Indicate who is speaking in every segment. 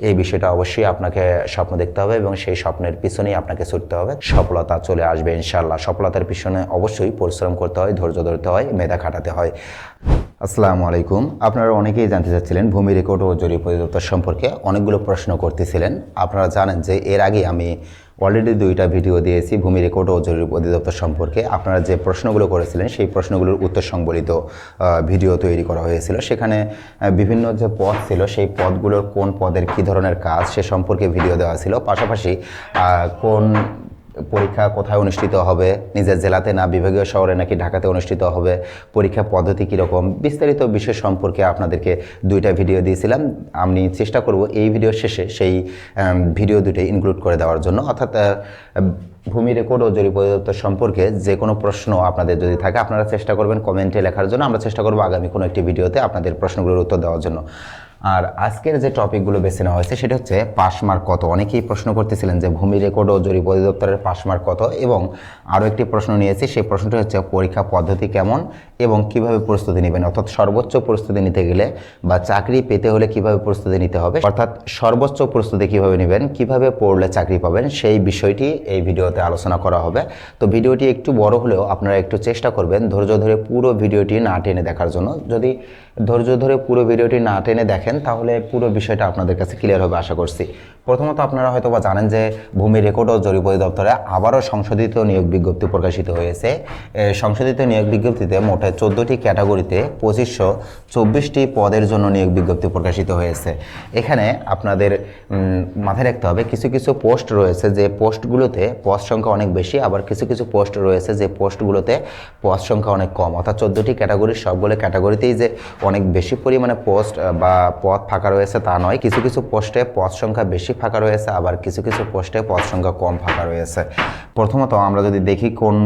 Speaker 1: এই বিষয়টা অবশ্যই আপনাকে স্বপ্ন দেখতে হবে এবং সেই স্বপ্নের পিছনেই আপনাকে ছুটতে হবে। সফলতা চলে আসবে ইনশাল্লাহ সফলতার পিছনে অবশ্যই পরিশ্রম করতে হয়, ধৈর্য ধরতে হয়, মেধা খাটাতে হয়। আসসালামু আলাইকুম। আপনারা অনেকেই জানতে চাচ্ছিলেন ভূমি রেকর্ড ও জরিপ অধিদপ্তর সম্পর্কে অনেকগুলো প্রশ্ন করতেছিলেন। আপনারা জানেন যে এর আগে আমি অলরেডি দুইটা ভিডিও দিয়েছি ভূমি রেকর্ড ও জরিপ অধিদপ্তর সম্পর্কে। আপনারা যে প্রশ্নগুলো করেছিলেন সেই প্রশ্নগুলোর উত্তর সংবলিত ভিডিও তৈরি করা হয়েছিল। সেখানে বিভিন্ন যে পদ ছিল সেই পদগুলোর কোন পদের কী ধরনের কাজ সে সম্পর্কে ভিডিও দেওয়া ছিল। পাশাপাশি কোন পরীক্ষা কোথায় অনুষ্ঠিত হবে? নিজের জেলাতে না বিভাগীয় শহরে নাকি ঢাকাতে অনুষ্ঠিত হবে? পরীক্ষা পদ্ধতি কীরকম? বিস্তারিত বিষয় সম্পর্কে আপনাদেরকে দুইটা ভিডিও দিয়েছিলাম। আমি চেষ্টা করব এই ভিডিওর শেষে সেই ভিডিও দুটো ইনক্লুড করে দেওয়ার জন্য। অর্থাৎ ভূমি রেকর্ড ও জরিপ সম্পর্কে যে কোনো প্রশ্ন আপনাদের যদি থাকে, আপনারা চেষ্টা করবেন কমেন্টে লেখার জন্য। আমরা চেষ্টা করব আগামী কোনো একটি ভিডিওতে আপনাদের প্রশ্নগুলোর উত্তর দেওয়ার জন্য। আর আজকের যে টপিকগুলো বেছে নেওয়া হয়েছে, সেটা হচ্ছে মার্ক কত? অনেকেই প্রশ্ন করতেছিলেন যে ভূমি রেকর্ড ও জরিপ অধিদপ্তরের মার্ক কত? এবং আরও একটি প্রশ্ন নিয়েছি, সেই প্রশ্নটি হচ্ছে পরীক্ষা পদ্ধতি কেমন এবং কীভাবে প্রস্তুতি নেবেন? অর্থাৎ সর্বোচ্চ প্রস্তুতি নিতে গেলে বা চাকরি পেতে হলে কীভাবে প্রস্তুতি নিতে হবে? অর্থাৎ সর্বোচ্চ প্রস্তুতি কীভাবে নেবেন? কীভাবে পড়লে চাকরি পাবেন? সেই বিষয়টি এই ভিডিওতে আলোচনা করা হবে। তো ভিডিওটি একটু বড় হলেও আপনারা একটু চেষ্টা করবেন ধৈর্য ধরে পুরো ভিডিওটি না টেনে দেখার জন্য। যদি ধৈর্য ধরে পুরো ভিডিওটি না টেনে দেখেন তাহলে পুরো বিষয়টা আপনাদের কাছে ক্লিয়ার হবে আশা করছি। প্রথমত আপনারা হয়তো বা জানেন যে ভূমি রেকর্ড ও জরিপ অধিদপ্তরে আবারও সংশোধিত নিয়োগ বিজ্ঞপ্তি প্রকাশিত হয়েছে। সংশোধিত নিয়োগ বিজ্ঞপ্তিতে মোটে চোদ্দোটি ক্যাটাগরিতে পঁচিশশো চব্বিশটি পদের জন্য নিয়োগ বিজ্ঞপ্তি প্রকাশিত হয়েছে। এখানে আপনাদের মাথায় রাখতে হবে কিছু কিছু পোস্ট রয়েছে যে পোস্টগুলোতে পোস্ট সংখ্যা অনেক বেশি, আবার কিছু কিছু পোস্ট রয়েছে যে পোস্টগুলোতে পোস্ট সংখ্যা অনেক কম। অর্থাৎ চোদ্দোটি ক্যাটাগরির সবগুলো ক্যাটাগরিতেই যে অনেক বেশি পরিমাণে পোস্ট, বা পদ ফাঁকা রয়েছে তা নয়। কিছু কিছু পোস্টে পদ সংখ্যা বেশি ফাঁকা রয়েছে, আবার কিছু কিছু পোস্টে পদ সংখ্যা কম ফাঁকা রয়েছে। প্রথমত আমরা যদি দেখি কোন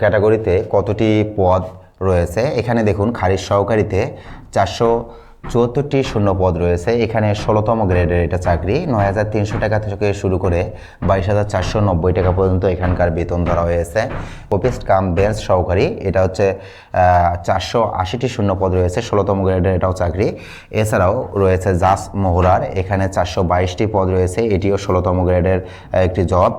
Speaker 1: ক্যাটাগরিতে কতটি পদ রয়েছে, এখানে দেখুন, খারিজ সহকারীতে চারশো চুয়াত্তরটি শূন্য পদ রয়েছে। এখানে ষোলোতম গ্রেডের এটা চাকরি। নয় হাজার তিনশো টাকা থেকে শুরু করে বাইশ হাজার চারশো নব্বই টাকা পর্যন্ত এখানকার বেতন ধরা হয়েছে। অফিস, কাম, বেঞ্চ সহকারী, এটা হচ্ছে চারশো আশিটি শূন্য পদ রয়েছে। ষোলোতম গ্রেডের এটাও চাকরি। এছাড়াও রয়েছে জাস মোহরার। এখানে চারশো বাইশটি পদ রয়েছে। এটিও ষোলোতম গ্রেডের একটি জব।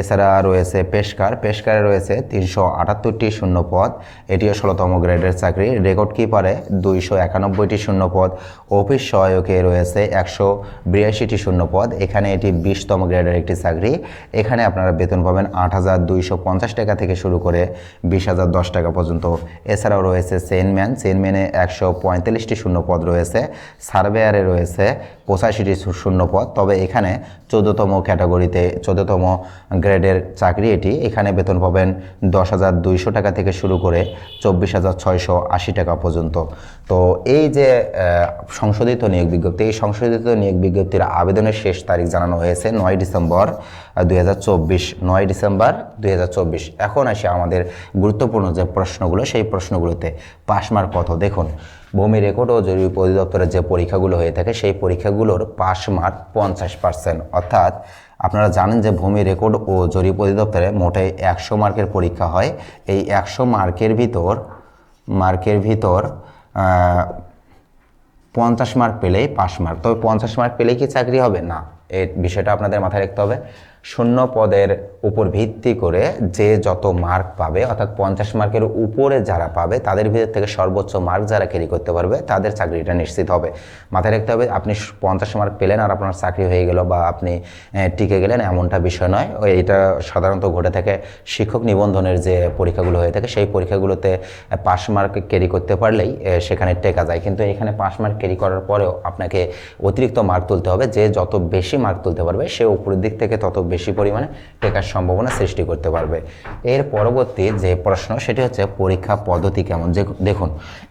Speaker 1: এছাড়া রয়েছে পেশকার। পেশকারে রয়েছে তিনশো আটাত্তরটি শূন্য পদ এটিও ষোলোতম গ্রেডের চাকরি। রেকর্ড কিপারে দুইশো একানব্বইটি শূন্য পদ অফিস সহায়কে রয়েছে একশো বিরাশিটি শূন্য পদ। এখানে এটি বিশতম গ্রেডের একটি চাকরি। এখানে আপনারা বেতন পাবেন আট হাজার দুইশো পঞ্চাশ টাকা থেকে শুরু করে বিশ হাজার দশ টাকা পর্যন্ত। এছাড়াও রয়েছে চেনম্যান চেনম্যানে একশো পঁয়তাল্লিশটি শূন্য পদ রয়েছে। সার্ভেয়ারে রয়েছে পঁচাশিটি শূ- শূন্য পদ। তবে এখানে চোদ্দতম ক্যাটাগরিতে, চোদ্দতম গ্রেডের চাকরি এটি। এখানে বেতন পাবেন দশ হাজার দুইশো টাকা থেকে শুরু করে চব্বিশ হাজার ছয়শো আশি টাকা পর্যন্ত। তো এই যে সংশোধিত নিয়োগ বিজ্ঞপ্তি। এই সংশোধিত নিয়োগ বিজ্ঞপ্তির আবেদনের শেষ তারিখ জানানো হয়েছে নয় ডিসেম্বর দুই হাজার চব্বিশ, নয় ডিসেম্বর, দুই হাজার চব্বিশ। এখন আসি আমাদের গুরুত্বপূর্ণ যে প্রশ্নগুলো, সেই প্রশ্নগুলোতে পাশ মার্ক কত দেখুন, ভূমি রেকর্ড ও জরিপ অধিদপ্তরের যে পরীক্ষাগুলো হয়ে থাকে, সেই পরীক্ষাগুলোর পাস মার্ক পঞ্চাশ পার্সেন্ট। অর্থাৎ আপনারা জানেন যে ভূমি রেকর্ড ও জরিপ অধিদপ্তরে মোটে একশো মার্কের পরীক্ষা হয়। এই একশো মার্কের ভিতর মার্কের ভিতর পঞ্চাশ মার্ক পেলেই পাশ মার্ক তবে পঞ্চাশ মার্ক পেলেই কি চাকরি হবে? না। এই বিষয়টা আপনাদের মাথায় রাখতে হবে। শূন্য পদের উপর ভিত্তি করে যে যত মার্ক পাবে, অর্থাৎ পঞ্চাশ মার্কের উপরে যারা পাবে, তাদের ভিতর থেকে সর্বোচ্চ মার্ক যারা ক্যারি করতে পারবে, তাদের চাকরিটা নিশ্চিত হবে। মাথায় রাখতে হবে, আপনি পঞ্চাশ মার্ক পেলেন আর আপনার চাকরি হয়ে গেল বা আপনি টিকে গেলেন এমনটা বিষয় নয়। এটা সাধারণত ঘটে থাকে শিক্ষক নিবন্ধনের যে পরীক্ষাগুলো হয়ে থাকে, সেই পরীক্ষাগুলোতে পাস মার্ক ক্যারি করতে পারলেই সেখানে টেকা যায়। কিন্তু এখানে পাস মার্ক ক্যারি করার পরেও আপনাকে অতিরিক্ত মার্ক তুলতে হবে, যে যত বেশি মার্ক তুলতে পারবে, সে উপরের দিক থেকে তত বেশি পরিমাণে টেকার সম্ভাবনা সৃষ্টি করতে পারবে। এর পরবর্তী যে প্রশ্ন, সেটি হচ্ছে পরীক্ষা পদ্ধতি কেমন? যে দেখুন,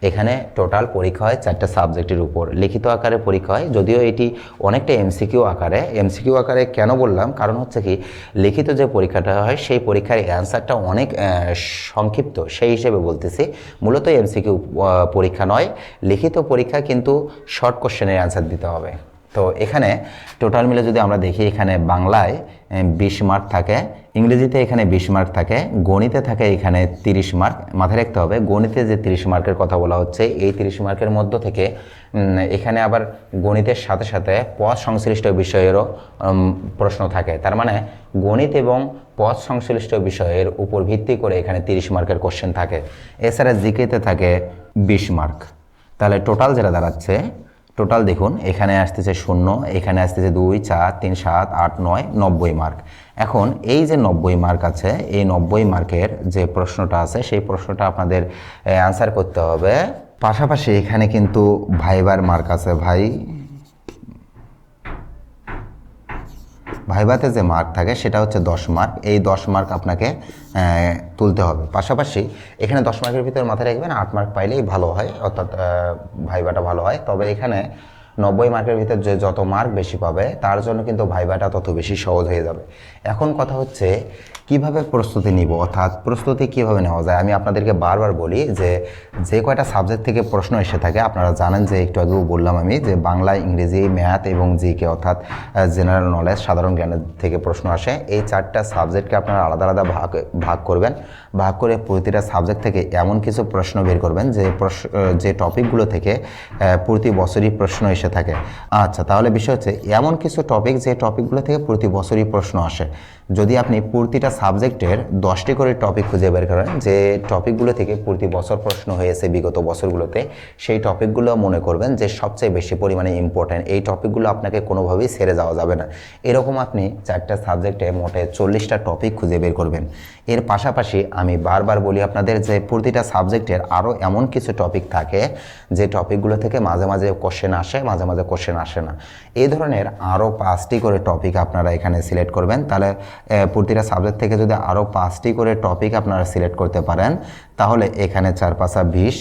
Speaker 1: এখানে টোটাল পরীক্ষা হয় চারটা সাবজেক্টের উপর। লিখিত আকারে পরীক্ষা হয়, যদিও এটি অনেকটা এমসিকিউ আকারে। এমসিকিউ আকারে কেন বললাম? কারণ হচ্ছে কি, লিখিত যে পরীক্ষাটা হয়, সেই পরীক্ষার অ্যান্সারটা অনেক সংক্ষিপ্ত। সেই হিসেবে বলতেছি, মূলত এমসিকিউ পরীক্ষা নয়। লিখিত পরীক্ষা কিন্তু শর্ট কোশ্চেনের অ্যান্সার দিতে হবে। তো এখানে টোটাল মিলে যদি আমরা দেখি, এখানে বাংলায় বিশ মার্ক থাকে, ইংরেজিতে এখানে বিশ মার্ক থাকে, গণিতে থাকে এখানে তিরিশ মার্ক মাথায় রাখতে হবে, গণিতে যে তিরিশ মার্কের কথা বলা হচ্ছে, এই তিরিশ মার্কের মধ্য থেকে এখানে আবার গণিতের সাথে সাথে পথ সংশ্লিষ্ট বিষয়েরও প্রশ্ন থাকে। তার মানে গণিত এবং পথ সংশ্লিষ্ট বিষয়ের উপর ভিত্তি করে এখানে তিরিশ মার্কের কোশ্চেন থাকে। এছাড়া জিকেতে থাকে বিশ মার্ক তাহলে টোটাল যেটা দাঁড়াচ্ছে টোটাল দেখুন, এখানে আসতেছে শূন্য, এখানে আসতেছে দুই, চার, তিন, সাত, আট, নয়, নব্বই মার্ক এখন এই যে নব্বই মার্ক আছে, এই নব্বই মার্কের যে প্রশ্নটা আছে, সেই প্রশ্নটা আপনাদের অ্যান্সার করতে হবে। পাশাপাশি এখানে কিন্তু ভাইবার মার্ক আছে ভাই। ভাইভাতে যে মার্ক থাকে, সেটা হচ্ছে দশ মার্ক এই দশ মার্ক আপনাকে তুলতে হবে। পাশাপাশি এখানে দশ মার্কের ভিতরে মাথায় রাখবেন, আট মার্ক পাইলেই ভালো হয়, অর্থাৎ ভাইভাটা ভালো হয়। তবে এখানে নব্বই মার্কের ভিতর যে যত মার্ক বেশি পাবে, তার জন্য কিন্তু ভাইভাটা তত বেশি সহজ হয়ে যাবে। এখন কথা হচ্ছে, কীভাবে প্রস্তুতি নিব? অর্থাৎ প্রস্তুতি কীভাবে নেওয়া যায়? আমি আপনাদেরকে বারবার বলি যে যে কয়টা সাবজেক্ট থেকে প্রশ্ন এসে থাকে, আপনারা জানেন যে একটু আগেও বললাম আমি যে বাংলা, ইংরেজি ম্যাথ এবং জিকে অর্থাৎ জেনারেল নলেজ সাধারণ জ্ঞানের থেকে প্রশ্ন আসে। এই চারটা সাবজেক্টকে আপনারা আলাদা আলাদা ভাগ ভাগ করবেন। ভাগ করে প্রতিটা সাবজেক্ট থেকে এমন কিছু প্রশ্ন বের করবেন যে প্রশ্ন, যে টপিকগুলো থেকে প্রতি বছরই প্রশ্ন এসে থাকে। আচ্ছা তাহলে বিষয় হচ্ছে, এমন কিছু টপিক যে টপিকগুলো থেকে প্রতি বছরই প্রশ্ন আসে। যদি আপনি প্রতিটা সাবজেক্টের দশটি করে টপিক খুঁজে বের করেন, যে টপিকগুলো থেকে প্রতি বছর প্রশ্ন হয়েছে বিগত বছরগুলোতে, সেই টপিকগুলো মনে করবেন যে সবচেয়ে বেশি পরিমাণে ইম্পর্ট্যান্ট এই টপিকগুলো আপনাকে কোনোভাবেই ছেড়ে যাওয়া যাবে না। এরকম আপনি চারটা সাবজেক্টে মোটে চল্লিশটা টপিক খুঁজে বের করবেন। এর পাশাপাশি আমি বারবার বলি আপনাদের যে প্রতিটা সাবজেক্টের আরও এমন কিছু টপিক থাকে, যে টপিকগুলো থেকে মাঝে মাঝে কোশ্চেন আসে, মাঝে মাঝে কোশ্চেন আসে না। এই ধরনের আরও পাঁচটি করে টপিক আপনারা এখানে সিলেক্ট করবেন। তাহলে প্রতিটা সাবজেক্ট থেকে যদি আরও পাঁচটি করে টপিক আপনারা সিলেক্ট করতে পারেন, তাহলে এখানে চার পাঁচা বিশ,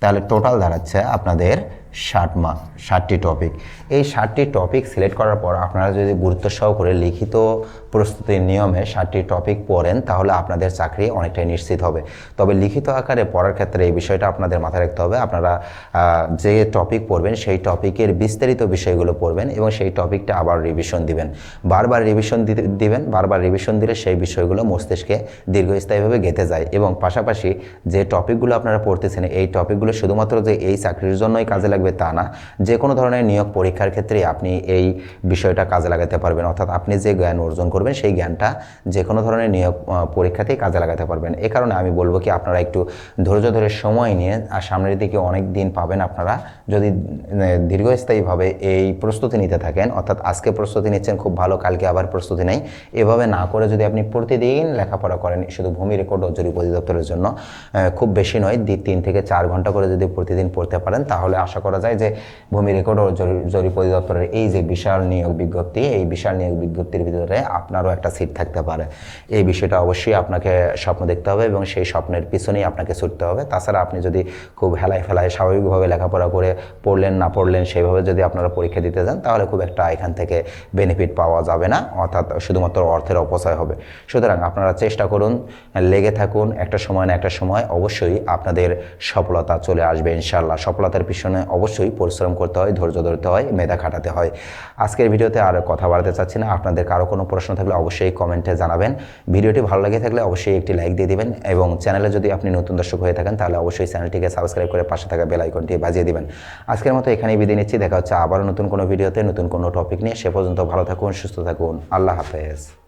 Speaker 1: তাহলে টোটাল দাঁড়াচ্ছে আপনাদের ষাট মার্ক ষাটটি টপিক এই ষাটটি টপিক সিলেক্ট করার পর আপনারা যদি গুরুত্ব সহকারে লিখিত প্রস্তুতির নিয়মে ষাটটি টপিক পড়েন, তাহলে আপনাদের চাকরি অনেকটাই নিশ্চিত হবে। তবে লিখিত আকারে পড়ার ক্ষেত্রে এই বিষয়টা আপনাদের মাথায় রাখতে হবে। আপনারা যে টপিক পড়বেন, সেই টপিকের বিস্তারিত বিষয়গুলো পড়বেন এবং সেই টপিকটা আবার রিভিশন দিবেন। বারবার রিভিশন দিবেন, বারবার রিভিশন দিলে সেই বিষয়গুলো মস্তিষ্কে দীর্ঘস্থায়ীভাবে গেঁথে যায় এবং পাশাপাশি যে টপিকগুলো আপনারা পড়তেছেন, এই টপিকগুলো শুধুমাত্র যে এই চাকরির জন্যই কাজে লাগবে তা না। যে কোনো ধরনের নিয়োগ পরীক্ষার ক্ষেত্রে আপনি এই বিষয়টা কাজে লাগাতে পারবেন। অর্থাৎ আপনি যে জ্ঞান অর্জন করবেন, সেই জ্ঞানটা যে কোনো ধরনের নিয়োগ পরীক্ষাতেই কাজে লাগাতে পারবেন। এ কারণে আমি বলব কি, আপনারা একটু ধৈর্য ধরে সময় নিয়ে আর সামনের দিকে অনেক দিন পাবেন আপনারা। যদি দীর্ঘস্থায়ীভাবে এই প্রস্তুতি নিতে থাকেন, অর্থাৎ আজকে প্রস্তুতি নিচ্ছেন, খুব ভালো, কালকে আবার প্রস্তুতি নেই, এভাবে না করে যদি আপনি প্রতিদিন লেখাপড়া করেন, শুধু ভূমি রেকর্ড ও অধিদপ্তরের জন্য খুব বেশি নয় তিন থেকে চার ঘণ্টা করে যদি প্রতিদিন পড়তে পারেন, তাহলে আশা করা যায় যে ভূমি রেকর্ড ও জরিপ অধিদপ্তরের এই যে বিশাল নিয়োগ বিজ্ঞপ্তি, এই বিশাল নিয়োগ বিজ্ঞপ্তির ভিতরে আপনারও একটা সিট থাকতে পারে। এই বিষয়টা অবশ্যই আপনাকে স্বপ্ন দেখতে হবে এবং সেই স্বপ্নের পিছনেই আপনাকে ছুটতে হবে। তাছাড়া আপনি যদি খুব হেলায় ফেলায় স্বাভাবিকভাবে লেখাপড়া করে পড়লেন, না পড়লেন সেইভাবে যদি আপনারা পরীক্ষা দিতে যান, তাহলে খুব একটা এখান থেকে বেনিফিট পাওয়া যাবে না। অর্থাৎ শুধুমাত্র অর্থের অপচয় হবে। সুতরাং আপনারা চেষ্টা করুন, লেগে থাকুন, একটা সময় না একটা সময় অবশ্যই আপনাদের সফলতা চলে আসবে ইনশাল্লাহ সফলতার পিছনে অবশ্যই পরিশ্রম করতে হয়, ধৈর্য ধরতে হয়, মেধা খাটাতে হয়। আজকের ভিডিওতে আর কথা বাড়াতে চাচ্ছি না। আপনাদের কারও কোনো প্রশ্ন থাকলে অবশ্যই কমেন্টে জানাবেন। ভিডিওটি ভালো লাগে থাকলে অবশ্যই একটি লাইক দিয়ে দিবেন এবং চ্যানেলে যদি আপনি নতুন দর্শক হয়ে থাকেন, তাহলে অবশ্যই চ্যানেলটিকে সাবস্ক্রাইব করে পাশে থাকা বেল আইকনটি বাজিয়ে দিবেন। আজকের মতো এখানেই বিদায় নিচ্ছি। দেখা হচ্ছে আবারও নতুন কোনো ভিডিওতে নতুন কোনো টপিক নিয়ে। সে পর্যন্ত ভালো থাকুন, সুস্থ থাকুন। আল্লাহ হাফেজ।